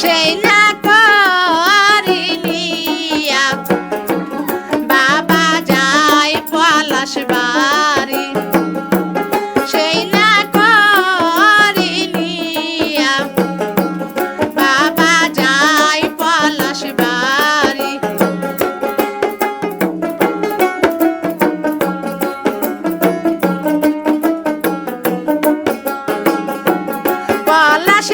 সেই না করিনি বাবা যায় পলাশ বাড়ি। সেই না করিনি বাবা যায় পলাশ বাড়ি। পলাশ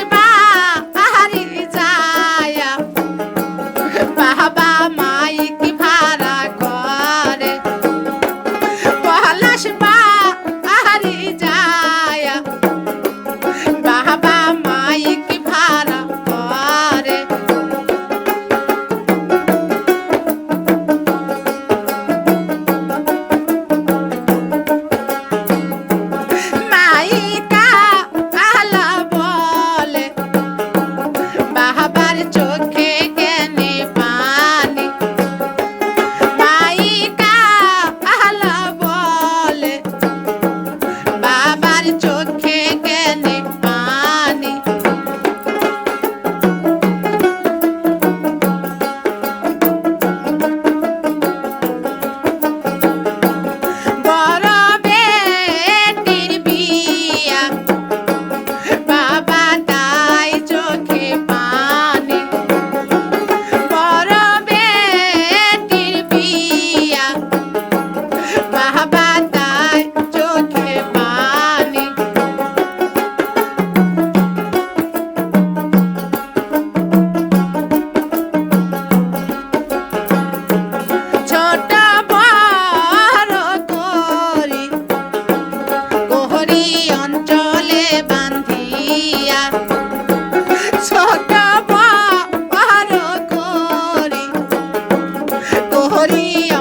হরি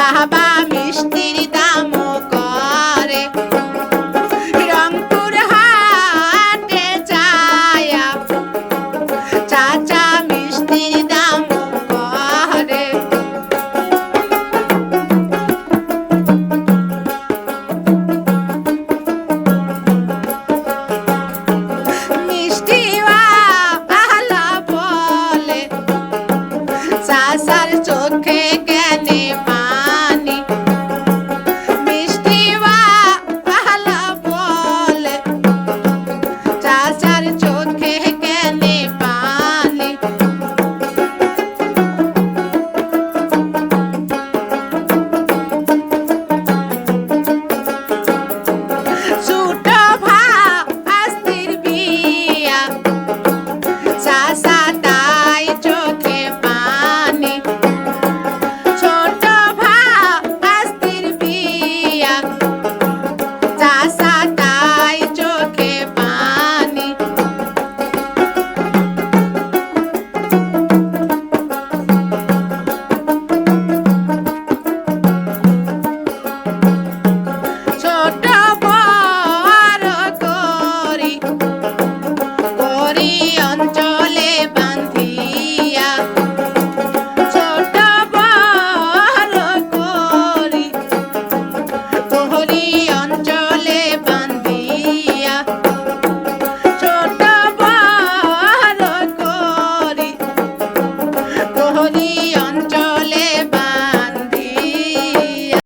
বাবা মিষ্টির দাম করে। রংপুর হাটে যায় চাচা মিষ্টির দাম করে। মিষ্টি বলে। চাচার চোখে